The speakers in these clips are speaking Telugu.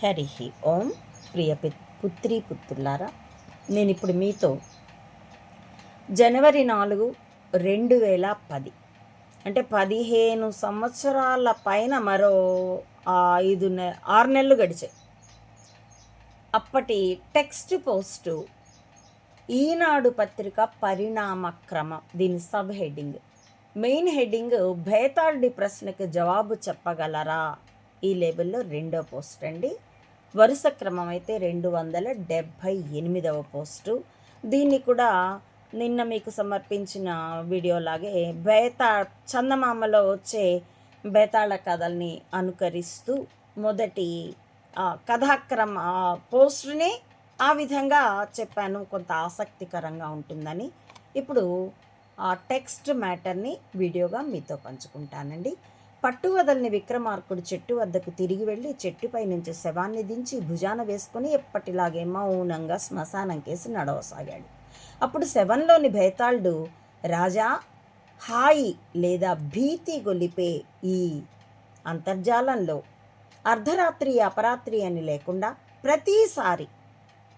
హరి ఓం ప్రియ పుత్రి పుత్రులారా నేను ఇప్పుడు మీతో జనవరి నాలుగు రెండు వేల పది అంటే పదిహేను సంవత్సరాల పైన మరో ఐదు నె ఆరు నెలలు గడిచాయి. అప్పటి టెక్స్ట్ పోస్టు ఈనాడు పత్రిక పరిణామక్రమం దీని సబ్ హెడ్డింగ్. మెయిన్ హెడ్డింగ్ భేతాళి ప్రశ్నకు జవాబు చెప్పగలరా? ఈ లేబుల్లో రెండో పోస్ట్ అండి. వరుస క్రమం అయితే రెండు వందల డెబ్భై ఎనిమిదవ పోస్టు. దీన్ని కూడా నిన్న మీకు సమర్పించిన వీడియోలాగే బేతా చందమామలో వచ్చే బేతాళ కథల్ని అనుకరిస్తూ మొదటి కథాక్రమ పోస్టుని ఆ విధంగా చెప్పాను. కొంత ఆసక్తికరంగా ఉంటుందని. ఇప్పుడు ఆ టెక్స్ట్ మ్యాటర్ని వీడియోగా మీతో పంచుకుంటానండి. పట్టు వదలని విక్రమార్కుడు చెట్టు వద్దకు తిరిగి వెళ్ళి చెట్టుపై నుంచి శవాన్ని దించి భుజాన వేసుకుని ఎప్పటిలాగే మౌనంగా శ్మశానం కేసి నడవసాగాడు. అప్పుడు శవంలోని భేతాళుడు రాజా హాయి లేదా భీతి గొలిపే ఈ అంతర్జాలంలో అర్ధరాత్రి అపరాత్రి అని లేకుండా ప్రతిసారి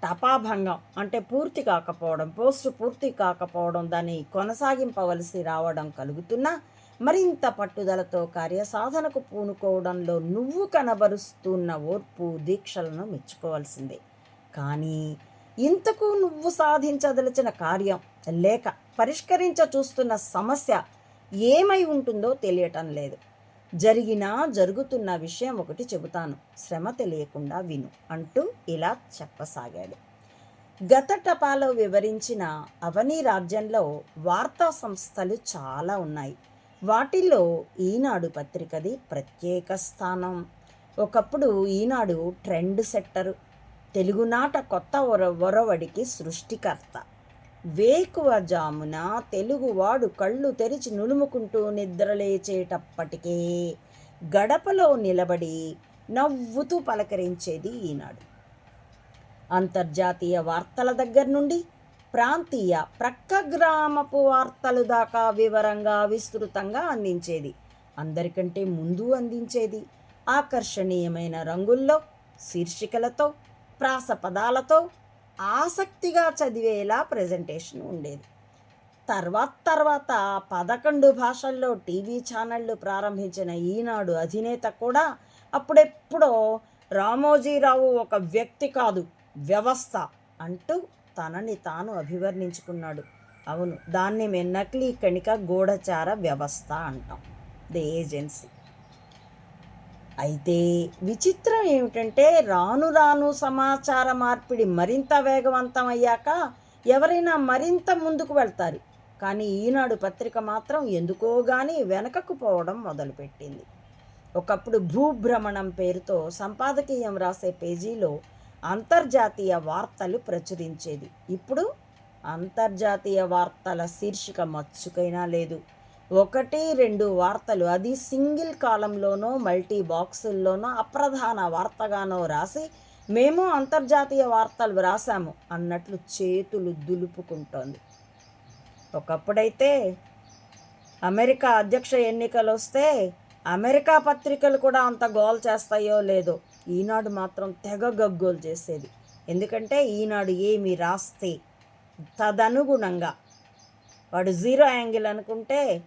టపాభంగం అంటే పూర్తి కాకపోవడం పోస్టు పూర్తి కాకపోవడం దాన్ని కొనసాగింపవలసి రావడం కలుగుతున్నా మరింత పట్టుదలతో కార్యసాధనకు పూనుకోవడంలో నువ్వు కనబరుస్తున్న ఓర్పు దీక్షలను మెచ్చుకోవాల్సిందే. కానీ ఇంతకు నువ్వు సాధించదలిచిన కార్యం లేక పరిష్కరించ చూస్తున్న సమస్య ఏమై ఉంటుందో తెలియటం లేదు. జరిగినా జరుగుతున్న విషయం ఒకటి చెబుతాను. శ్రమ తెలియకుండా విను అంటూ ఇలా చెప్పసాగాడు. గత టపాలో వివరించిన అవని రాజ్యంలో వార్తా సంస్థలు చాలా ఉన్నాయి. వాటిల్లో ఈనాడు పత్రికది ప్రత్యేక స్థానం. ఒకప్పుడు ఈనాడు ట్రెండ్ సెట్టరు తెలుగునాట కొత్త ఒర ఒరవడికి సృష్టికర్త. వేకువజామున తెలుగువాడు కళ్ళు తెరిచి నులుముకుంటూ నిద్రలేచేటప్పటికే గడపలో నిలబడి నవ్వుతూ పలకరించేది ఈనాడు. అంతర్జాతీయ వార్తల దగ్గర నుండి ప్రాంతీయ ప్రక్క గ్రామపు వార్తలు దాకా వివరంగా విస్తృతంగా అందించేది. అందరికంటే ముందు అందించేది ఆకర్షణీయమైన రంగుల్లో శీర్షికలతో ప్రాస పదాలతో ఆసక్తిగా చదివేలా ప్రజెంటేషన్ ఉండేది. తర్వాత తర్వాత పదకొండు భాషల్లో టీవీ ఛానళ్ళు ప్రారంభించిన ఈనాడు అధినేత కూడా అప్పుడెప్పుడో రామోజీరావు ఒక వ్యక్తి కాదు వ్యవస్థ అంటూ తనని తాను అభివర్ణించుకున్నాడు. అవును దాన్ని మేము నకిలీ కణిక గూఢచార వ్యవస్థ అంటాం. The agency. అయితే విచిత్రం ఏమిటంటే రాను రాను సమాచార మార్పిడి మరింత వేగవంతం అయ్యాక ఎవరైనా మరింత ముందుకు వెళ్తారు. కానీ ఈనాడు పత్రిక మాత్రం ఎందుకోగాని వెనకకు పోవడం మొదలుపెట్టింది. ఒకప్పుడు భూభ్రమణం పేరుతో సంపాదకీయం రాసే పేజీలో అంతర్జాతీయ వార్తలు ప్రచురించేది. ఇప్పుడు అంతర్జాతీయ వార్తల శీర్షిక మచ్చుకైనా లేదు. ఒకటి రెండు వార్తలు అది సింగిల్ కాలంలోనో మల్టీ బాక్సుల్లోనో అప్రధాన వార్తగానో రాసి మేము అంతర్జాతీయ వార్తలు వ్రాసాము అన్నట్లు చేతులు దులుపుకుంటోంది. ఒకప్పుడైతే అమెరికా అధ్యక్ష ఎన్నికలు వస్తే అమెరికా పత్రికలు కూడా అంత గోల్ చేస్తాయో లేదో ఈనాడు మాత్రం తెగ గగ్గోలు చేసేది. ఎందుకంటే ఈనాడు ఏమి రాస్తే తదనుగుణంగా వాడు జీరో యాంగిల్ అనుకుంటే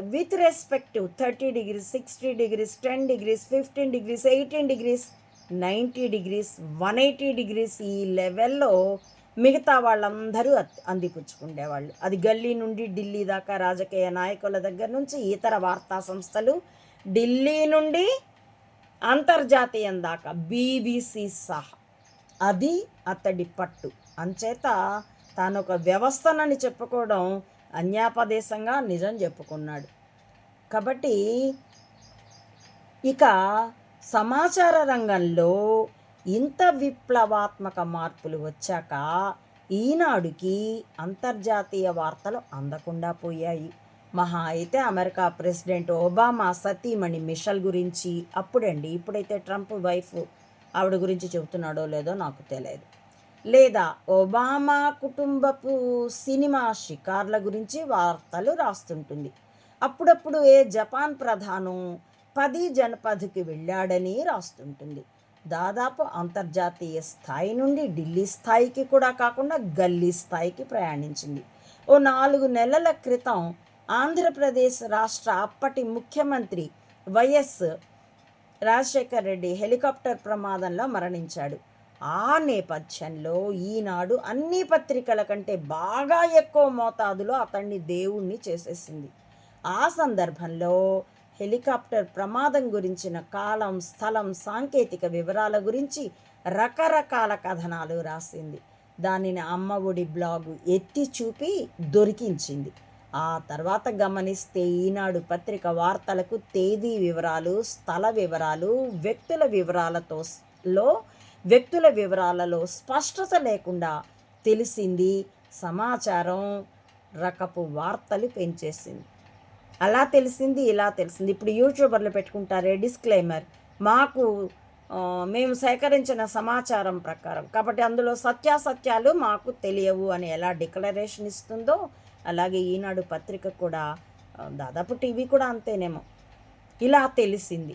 with respective thirty degrees sixty degrees ten degrees fifteen degrees eighteen degrees ninety degrees one eighty degrees ఈ లెవెల్లో మిగతా వాళ్ళందరూ అత్- అందిపుచ్చుకుండేవాళ్ళు. అది గల్లీ నుండి ఢిల్లీ దాకా రాజకీయ నాయకుల దగ్గర నుంచి ఇతర వార్తా సంస్థలు ఢిల్లీ నుండి అంతర్జాతీయం దాకా బీబీసీ సహా. అది అతడి పట్టు. అంచేత తాను ఒక వ్యవస్థనని చెప్పుకోవడం అన్యాపదేశంగా నిజం చెప్పుకున్నాడు. కాబట్టి ఇక సమాచార రంగంలో ఇంత విప్లవాత్మక మార్పులు వచ్చాక ఈనాడుకి అంతర్జాతీయ వార్తలు అందకుండా పోయాయి. మహా అయితే అమెరికా ప్రెసిడెంట్ ఒబామా సతీమణి మిషల్ గురించి అప్పుడండి ఇప్పుడైతే ట్రంప్ వైఫ్ ఆవిడ గురించి చెబుతున్నాడో లేదో నాకు తెలియదు. లేదా ఒబామా కుటుంబపు సినిమా షికార్ల గురించి వార్తలు రాస్తుంటుంది. అప్పుడప్పుడు ఏ జపాన్ ప్రధానం పది జనపథకి వెళ్ళాడని రాస్తుంటుంది. దాదాపు అంతర్జాతీయ స్థాయి నుండి ఢిల్లీ స్థాయికి కూడా కాకుండా గల్లీ స్థాయికి ప్రయాణించింది. ఓ నాలుగు నెలల క్రితం ఆంధ్రప్రదేశ్ రాష్ట్ర అప్పటి ముఖ్యమంత్రి వైఎస్ రాజశేఖర్ రెడ్డి హెలికాప్టర్ ప్రమాదంలో మరణించాడు. ఆ నేపథ్యంలో ఈనాడు అన్ని పత్రికల కంటే బాగా ఎక్కువ మోతాదులో అతన్ని దేవుణ్ణి చేసేసింది. ఆ సందర్భంలో హెలికాప్టర్ ప్రమాదం గురించిన కాలం స్థలం సాంకేతిక వివరాల గురించి రకరకాల కథనాలు రాసింది. దానిని అమ్మఒడి బ్లాగు ఎత్తి చూపి దొరికించింది. ఆ తర్వాత గమనిస్తే ఈనాడు పత్రిక వార్తలకు తేదీ వివరాలు స్థల వివరాలు వ్యక్తుల వివరాలతో లో వ్యక్తుల వివరాలలో స్పష్టత లేకుండా తెలిసింది సమాచారం రకపు వార్తలు పెంచేసింది. అలా తెలిసింది ఇలా తెలిసింది. ఇప్పుడు యూట్యూబర్లు పెట్టుకుంటారే డిస్క్లైమర్. మాకు మేము సేకరించిన సమాచారం ప్రకారం. కాబట్టి అందులో సత్యాసత్యాలు మాకు తెలియవు అని ఎలా డిక్లరేషన్ ఇస్తుందో అలాగే ఈనాడు పత్రిక కూడా దాదాపు టీవీ కూడా అంతేనేమో. ఇలా తెలిసింది.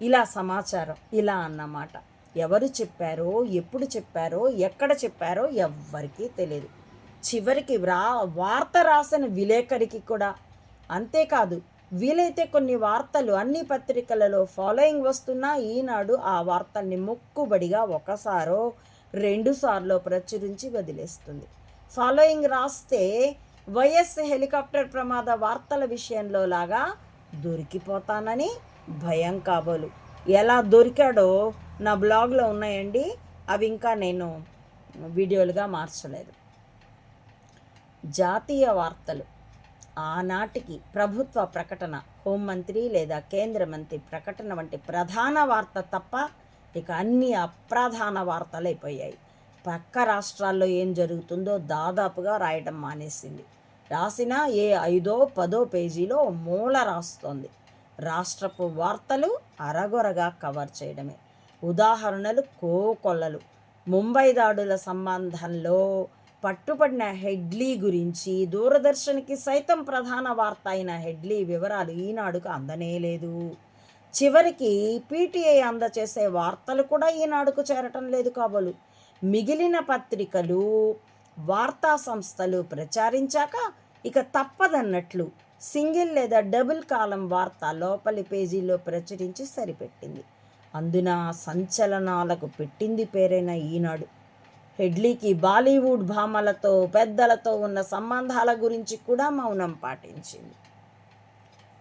ఇలా సమాచారం ఇలా అన్నమాట. ఎవరు చెప్పారో ఎప్పుడు చెప్పారో ఎక్కడ చెప్పారో ఎవ్వరికీ తెలియదు. చివరికి రా వార్త రాసిన విలేకరికి కూడా అంతేకాదు వీలైతే కొన్ని వార్తలు అన్ని పత్రికలలో ఫాలోయింగ్ వస్తున్నా ఈనాడు ఆ వార్తల్ని మొక్కుబడిగా ఒకసారో రెండుసార్లు ప్రచురించి వదిలేస్తుంది. ఫాలోయింగ్ రాస్తే వైఎస్ హెలికాప్టర్ ప్రమాద వార్తల విషయంలో లాగా దొరికిపోతానని భయం కాబోలు. ఎలా దొరికాడో నా బ్లాగ్లో ఉన్నాయండి. అవి ఇంకా నేను వీడియోలుగా మార్చలేదు. జాతీయ వార్తలు. ఆనాటికి ప్రభుత్వ ప్రకటన హోంమంత్రి లేదా కేంద్ర మంత్రి ప్రకటన వంటి ప్రధాన వార్త తప్ప ఇక అన్ని అప్రధాన వార్తలు అయిపోయాయి పక్క రాష్ట్రాల్లో ఏం జరుగుతుందో దాదాపుగా రాయడం మానేసింది. రాసిన ఏ ఐదో పదో పేజీలో మూల రాస్తోంది. రాష్ట్రపు వార్తలు అరగొరగా కవర్ చేయడమే. ఉదాహరణలు కోకొల్లలు. ముంబై దాడుల సంబంధంలో పట్టుబడిన హెడ్లీ గురించి దూరదర్శన్కి సైతం ప్రధాన వార్త అయిన హెడ్లీ వివరాలు ఈనాడుకు అందనేలేదు చివరికి పీటీఐ అందచేసే వార్తలు కూడా ఈనాడుకు చేరటం లేదు కాబోలు. మిగిలిన పత్రికలు వార్తా సంస్థలు ప్రచారించాక ఇక తప్పదన్నట్లు సింగిల్ లేదా డబుల్ కాలం వార్త లోపలి పేజీలో ప్రచురించి సరిపెట్టింది. అందున సంచలనాలకు పెట్టింది పేరైన ఈనాడు. హెడ్లీకి బాలీవుడ్ భామలతో పెద్దలతో ఉన్న సంబంధాల గురించి కూడా మౌనం పాటించింది.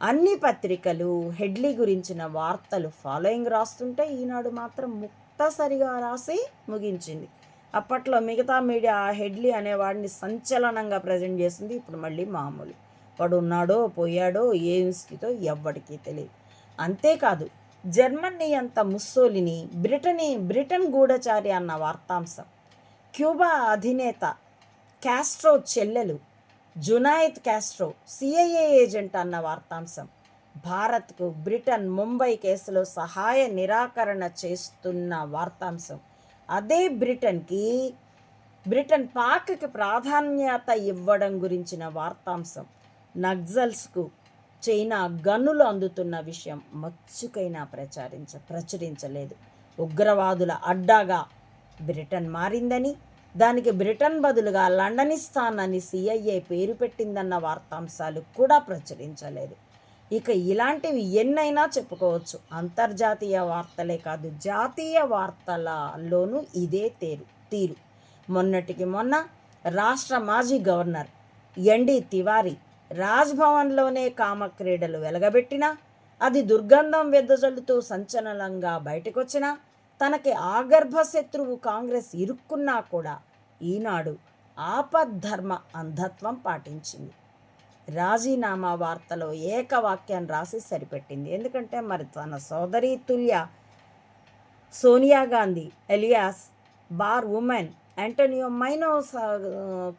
అన్ని పత్రికలు హెడ్లీ గురించిన వార్తలు ఫాలోయింగ్ రాస్తుంటే ఈనాడు మాత్రం ముక్తసరిగా రాసి ముగించింది. అప్పట్లో మిగతా మీడియా ఆ హెడ్లీ అనేవాడిని సంచలనంగా ప్రజెంట్ చేసింది ఇప్పుడు మళ్ళీ మామూలు. వాడు ఉన్నాడో పోయాడో ఏం స్థితితో ఎవ్వడికి తెలియదు అంతేకాదు జర్మనీ అంత ముస్సోలిని బ్రిటనీ బ్రిటన్ గూఢచారి అన్న వార్తాంశం క్యూబా అధినేత క్యాస్ట్రో చెల్లెలు జునాయిద్ క్యాస్ట్రో సిఐఏ ఏజెంట్ అన్న వార్తాంశం భారత్కు బ్రిటన్ ముంబై కేసులో సహాయ నిరాకరణ చేస్తున్న వార్తాంశం. అదే బ్రిటన్కి బ్రిటన్ పాక్కి ప్రాధాన్యత ఇవ్వడం గురించిన వార్తాంశం. నక్సల్స్కు చైనా గనులు అందుతున్న విషయం మచ్చుకైనా ప్రచారించ ప్రచురించలేదు. ఉగ్రవాదుల అడ్డాగా బ్రిటన్ మారిందని దానికి బ్రిటన్ బదులుగా లండనిస్తాన్ అని సిఐఏ పేరు పెట్టిందన్న వార్తాంశాలు కూడా ప్రచురించలేదు. ఇక ఇలాంటివి ఎన్నైనా చెప్పుకోవచ్చు. అంతర్జాతీయ వార్తలే కాదు జాతీయ వార్తలలోనూ ఇదే తేరు తీరు. మొన్నటికి మొన్న రాష్ట్ర మాజీ గవర్నర్ ఎన్డి తివారీ రాజ్భవన్లోనే కామక్రీడలు వెలగబెట్టినా అది దుర్గంధం వెదజల్లుతూ సంచలనంగా బయటకొచ్చినా తనకి ఆగర్భ శత్రువు కాంగ్రెస్ ఇరుక్కున్నా కూడా ఈనాడు ఆపద్ధర్మ అంధత్వం పాటించింది. రాజీనామా వార్తలో ఏకవాక్యాన్ని రాసి సరిపెట్టింది. ఎందుకంటే మరి తన సోదరి తుల్య Sonia Gandhi alias bar women Antonio Maino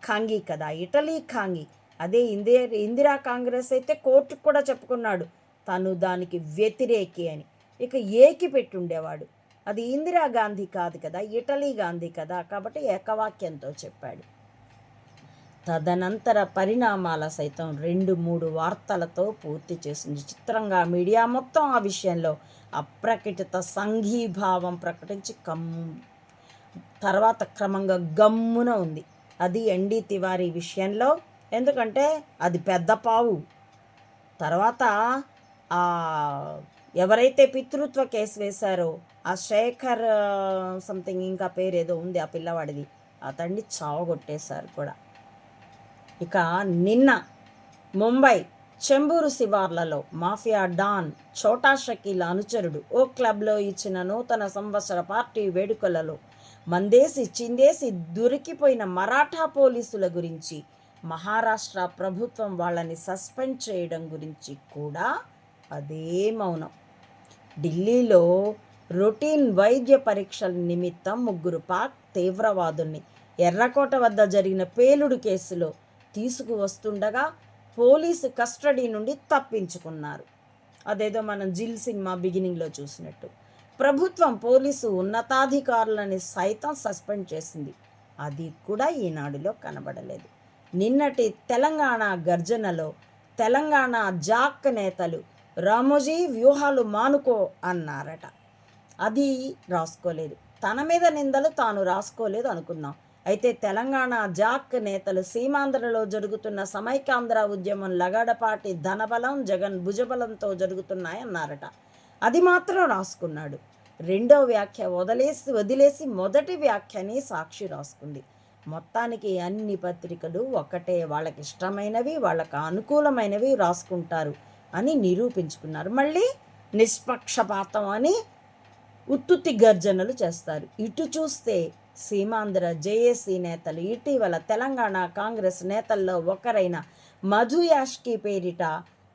ఖాంగీ కదా ఇటలీ ఖాంగీ. అదే ఇందిరా ఇందిరా కాంగ్రెస్ అయితే కోర్టుకు కూడా చెప్పుకున్నాడు తను దానికి వ్యతిరేకి అని. ఇక ఏకి పెట్టుండేవాడు. అది ఇందిరా గాంధీ కాదు కదా ఇటలీ గాంధీ కదా కాబట్టి ఏకవాక్యంతో చెప్పాడు. తదనంతర పరిణామాల సైతం రెండు మూడు వార్తలతో పూర్తి చేసింది చిత్రంగా మీడియా మొత్తం ఆ విషయంలో అప్రకటిత సంఘీభావం ప్రకటించి కమ్ తర్వాత క్రమంగా గమ్మున ఉంది. అది ఎండి తివారీ విషయంలో ఎందుకంటే అది పెద్ద పావు. తర్వాత ఆ ఎవరైతే పితృత్వ కేసు వేశారో ఆ శేఖర్ సంథింగ్ ఇంకా పేరు ఏదో ఉంది ఆ పిల్లవాడిది అతన్ని చావగొట్టేశారు కూడా. ఇక నిన్న ముంబై చెంబూరు శివార్లలో మాఫియా డాన్ చోటా షకీల అనుచరుడు ఓ క్లబ్లో ఇచ్చిన నూతన సంవత్సర పార్టీ వేడుకలలో మందేసి చిందేసి దొరికిపోయిన మరాఠా పోలీసుల గురించి మహారాష్ట్ర ప్రభుత్వం వాళ్ళని సస్పెండ్ చేయడం గురించి కూడా అదే మౌనం. ఢిల్లీలో రొటీన్ వైద్య పరీక్షల నిమిత్తం ముగ్గురు పాక్ తీవ్రవాదుల్ని ఎర్రకోట వద్ద జరిగిన పేలుడు కేసులో తీసుకువస్తుండగా పోలీసు కస్టడీ నుండి తప్పించుకున్నారు. అదేదో మనం జిల్ సినిమా బిగినింగ్లో చూసినట్టు. ప్రభుత్వం పోలీసు ఉన్నతాధికారులని సైతం సస్పెండ్ చేసింది. అది కూడా ఈనాడులో కనబడలేదు. నిన్నటి తెలంగాణ గర్జనలో తెలంగాణ జాక్ నేతలు రామోజీ వ్యూహాలు మానుకో అన్నారట. అది రాసుకోలేదు. తన మీద నిందలు తాను రాసుకోలేదు అనుకుందాం. అయితే తెలంగాణ జాక్ నేతలు సీమాంధ్రలో జరుగుతున్న సమైకాంధ్ర ఉద్యమం లగడపాటి ధనబలం జగన్ భుజబలంతో జరుగుతున్నాయన్నారట. అది మాత్రం రాసుకున్నాడు. రెండో వ్యాఖ్య వదిలేసి వదిలేసి మొదటి వ్యాఖ్యని సాక్షి రాసుకుంది. మొత్తానికి అన్ని పత్రికలు ఒకటే వాళ్ళకి ఇష్టమైనవి వాళ్ళకి అనుకూలమైనవి రాసుకుంటారు అని నిరూపించుకున్నారు. మళ్ళీ నిష్పక్షపాతం అని ఉత్తుతి గర్జనలు చేస్తారు. ఇటు చూస్తే సీమాంధ్ర జేఏసీ నేతలు ఇటీవల తెలంగాణ కాంగ్రెస్ నేతల్లో ఒకరైన మధు యాష్కి పేరిట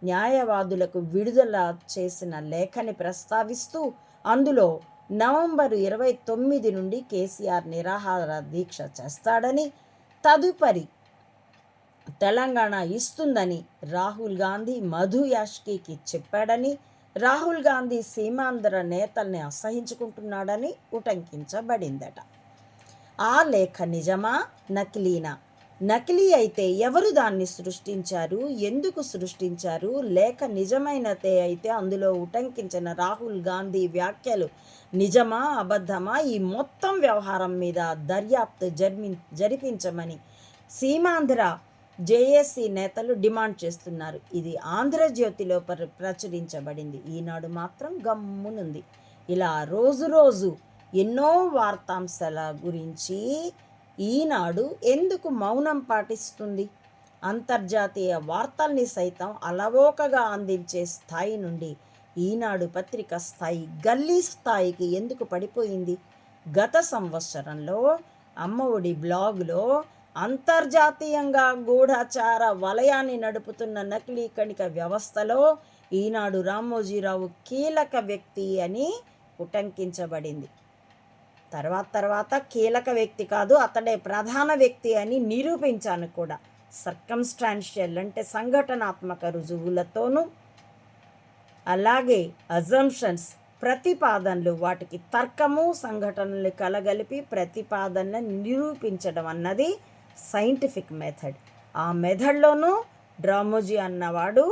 న్యాయవాదులకు విడుదల చేసిన లేఖని ప్రస్తావిస్తూ అందులో నవంబరు ఇరవై తొమ్మిది నుండి కేసీఆర్ నిరాహార దీక్ష చేస్తాడని తదుపరి తెలంగాణ ఇస్తుందని రాహుల్ గాంధీ మధు యాష్కీకి చెప్పాడని రాహుల్ గాంధీ సీమాంధ్ర నేతల్ని అసహించుకుంటున్నాడని ఉటంకించబడిందట. ఆ లేఖ నిజమా? నకిలీనా? నకిలీ అయితే ఎవరు దాన్ని సృష్టించారు? ఎందుకు సృష్టించారు? లేఖ నిజమైనదే అయితే అందులో ఉటంకించిన రాహుల్ గాంధీ వ్యాఖ్యలు నిజమా? అబద్ధమా? ఈ మొత్తం వ్యవహారం మీద దర్యాప్తు జరిమి జరిపించమని సీమాంధ్ర జేఏసీ నేతలు డిమాండ్ చేస్తున్నారు. ఇది ఆంధ్రజ్యోతిలో ప్ర ప్రచురించబడింది. ఈనాడు మాత్రం గమ్మునుంది. ఇలా రోజు రోజు ఎన్నో వార్తాంశాల గురించి ఈనాడు ఎందుకు మౌనం పాటిస్తుంది? అంతర్జాతీయ వార్తల్ని సైతం అలవోకగా అందించే స్థాయి నుండి ఈనాడు పత్రిక స్థాయి గల్లీ స్థాయికి ఎందుకు పడిపోయింది? గత సంవత్సరంలో అమ్మఒడి బ్లాగులో అంతర్జాతీయంగా గూఢాచార వలయాన్ని నడుపుతున్న నకిలీ కణిక వ్యవస్థలో ఈనాడు రామోజీరావు కీలక వ్యక్తి అని ఉటంకించబడింది. తర్వాత తర్వాత కీలక వ్యక్తి కాదు అతడే ప్రధాన వ్యక్తి అని నిరూపించాను కూడా. సర్కంస్టాన్షియల్ అంటే సంఘటనాత్మక రుజువులతోనూ అలాగే అజంప్షన్స్ ప్రతిపాదనలు వాటికి తర్కము సంఘటనలు కలగలిపి ప్రతిపాదన నిరూపించడం అన్నది సైంటిఫిక్ మెథడ్ ఆ మెథడ్లోనూ డ్రామోజీ అన్నవాడు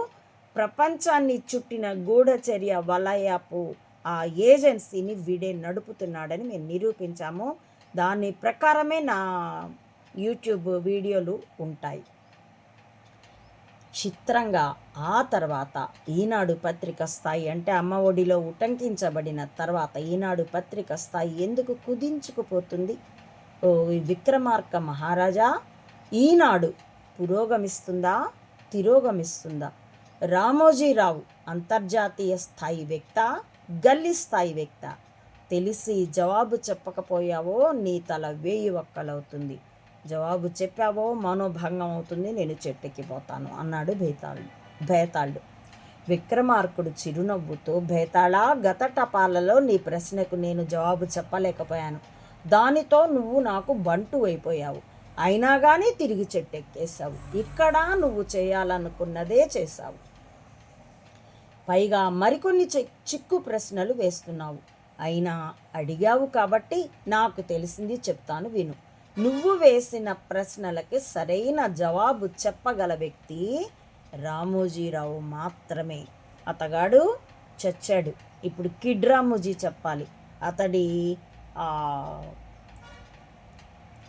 ప్రపంచాన్ని చుట్టిన గూఢచర్య వలయపు ఆ ఏజెన్సీని వీడే నడుపుతున్నాడని మేము నిరూపించాము. దాని ప్రకారమే నా యూట్యూబ్ వీడియోలు ఉంటాయి. చిత్రంగా ఆ తర్వాత ఈనాడు పత్రిక స్థాయి అంటే అమ్మ ఒడిలో ఉటంకించబడిన తర్వాత ఈనాడు పత్రిక స్థాయి ఎందుకు కుదించుకుపోతుంది? ఓ విక్రమార్క మహారాజా ఈనాడు పురోగమిస్తుందా? తిరోగమిస్తుందా? రామోజీరావు అంతర్జాతీయ స్థాయి వ్యక్త గల్లి స్థాయి వ్యక్త. తెలిసి జవాబు చెప్పకపోయావో నీ తల వేయి ఒక్కలవుతుంది. జవాబు చెప్పావో మనోభంగం అవుతుంది నేను చెట్టెక్కిపోతాను అన్నాడు భేతాళుడు భేతాళుడు విక్రమార్కుడు చిరునవ్వుతో బేతాళా గత టపాలలో నీ ప్రశ్నకు నేను జవాబు చెప్పలేకపోయాను. దానితో నువ్వు నాకు బంటు అయిపోయావు. అయినా కానీ తిరిగి చెట్టెక్కేశావు. ఇక్కడ నువ్వు చేయాలనుకున్నదే చేశావు. పైగా మరికొన్ని చిక్కు ప్రశ్నలు వేస్తున్నావు. అయినా అడిగావు కాబట్టి నాకు తెలిసింది చెప్తాను విను. నువ్వు వేసిన ప్రశ్నలకి సరైన జవాబు చెప్పగల వ్యక్తి రామోజీరావు మాత్రమే. అతగాడు చచ్చాడు. ఇప్పుడు కిడ్ రామోజీ చెప్పాలి. అతడి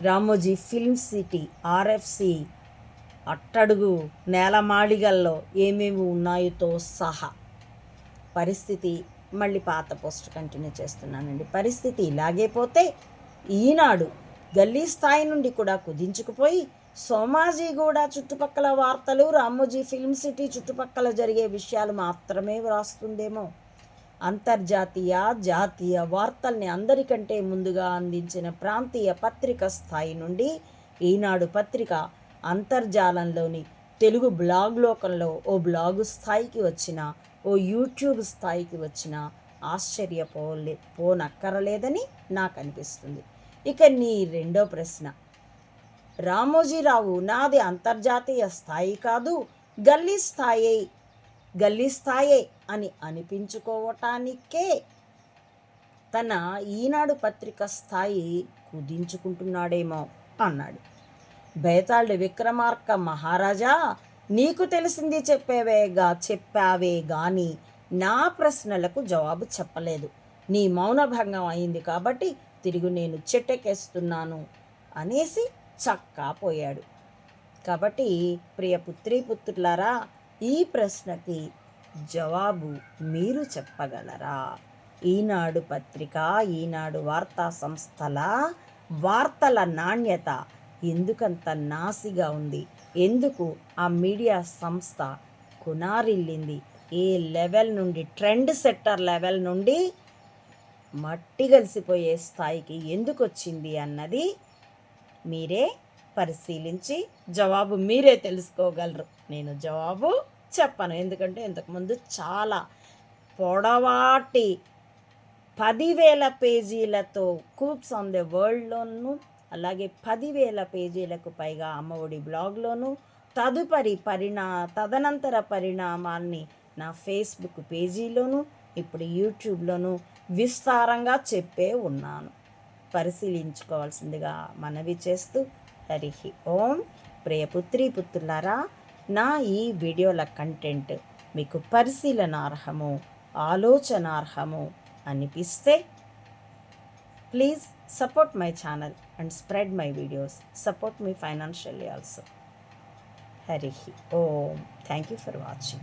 రామోజీ ఫిల్మ్ సిటీ ఆర్ఎఫ్సి అట్టడుగు నేలమాళిగల్లో ఏమేమి ఉన్నాయోతో సహా. పరిస్థితి మళ్ళీ పాత పోస్ట్ కంటిన్యూ చేస్తున్నానండి. పరిస్థితి ఇలాగే పోతే ఈనాడు గల్లీ స్థాయి నుండి కూడా కుదించుకుపోయి సోమాజీ కూడా చుట్టుపక్కల వార్తలు రామోజీ ఫిల్మ్ సిటీ చుట్టుపక్కల జరిగే విషయాలు మాత్రమే వ్రాస్తుందేమో. అంతర్జాతీయ జాతీయ వార్తల్ని అందరికంటే ముందుగా అందించిన ప్రాంతీయ పత్రిక స్థాయి నుండి ఈనాడు పత్రిక అంతర్జాలంలోని తెలుగు బ్లాగ్ లోకంలో ఓ బ్లాగు స్థాయికి వచ్చిన ఓ యూట్యూబ్ స్థాయికి వచ్చిన ఆశ్చర్యపోలే పోనక్కరలేదని నాకు అనిపిస్తుంది ఇక నీ రెండో ప్రశ్న. రామోజీరావు నాది అంతర్జాతీయ స్థాయి కాదు గల్లీ స్థాయి గల్లీ స్థాయే అని అనిపించుకోవటానికే తన ఈనాడు పత్రిక స్థాయి కుదించుకుంటున్నాడేమో అన్నాడు. బేతాళుడు విక్రమార్క మహారాజా నీకు తెలిసింది చెప్పేవేగా చెప్పావే గాని నా ప్రశ్నలకు జవాబు చెప్పలేదు. నీ మౌనభంగం అయింది కాబట్టి తిరిగి నేను చెట్టెక్కేస్తున్నాను అనేసి చక్కా పోయాడు. కాబట్టి ప్రియ పుత్రి పుత్రులారా ఈ ప్రశ్నకి జవాబు మీరు చెప్పగలరా? ఈనాడు పత్రిక ఈనాడు వార్తా సంస్థల వార్తల నాణ్యత ఎందుకంత నాసిగా ఉంది? ఎందుకు ఆ మీడియా సంస్థ కునారిల్లింది? ఏ లెవెల్ నుండి? ట్రెండ్ సెక్టర్ లెవెల్ నుండి మట్టి కలిసిపోయే స్థాయికి ఎందుకు వచ్చింది అన్నది మీరే పరిశీలించి జవాబు మీరే తెలుసుకోగలరు. నేను జవాబు చెప్పను. ఎందుకంటే ఇంతకుముందు చాలా పొడవాటి పదివేల పేజీలతో కూప్స్ ఆన్ ద వరల్డ్లోనూ అలాగే పదివేల పేజీలకు పైగా అమ్మఒడి బ్లాగ్లోను తదుపరి పరిణా తదనంతర పరిణామాల్ని నా ఫేస్బుక్ పేజీలోను ఇప్పుడు యూట్యూబ్లోను విస్తారంగా చెప్పే ఉన్నాను. పరిశీలించుకోవాల్సిందిగా మనవి చేస్తూ హరిహి ఓం. ప్రియపుత్రి పుత్రులారా నా ఈ వీడియోల కంటెంట్ మీకు పరిశీలనార్హము ఆలోచనార్హము అనిపిస్తే please support my channel. and spread my videos. Support me financially also. Harihi. Oh, thank you for watching.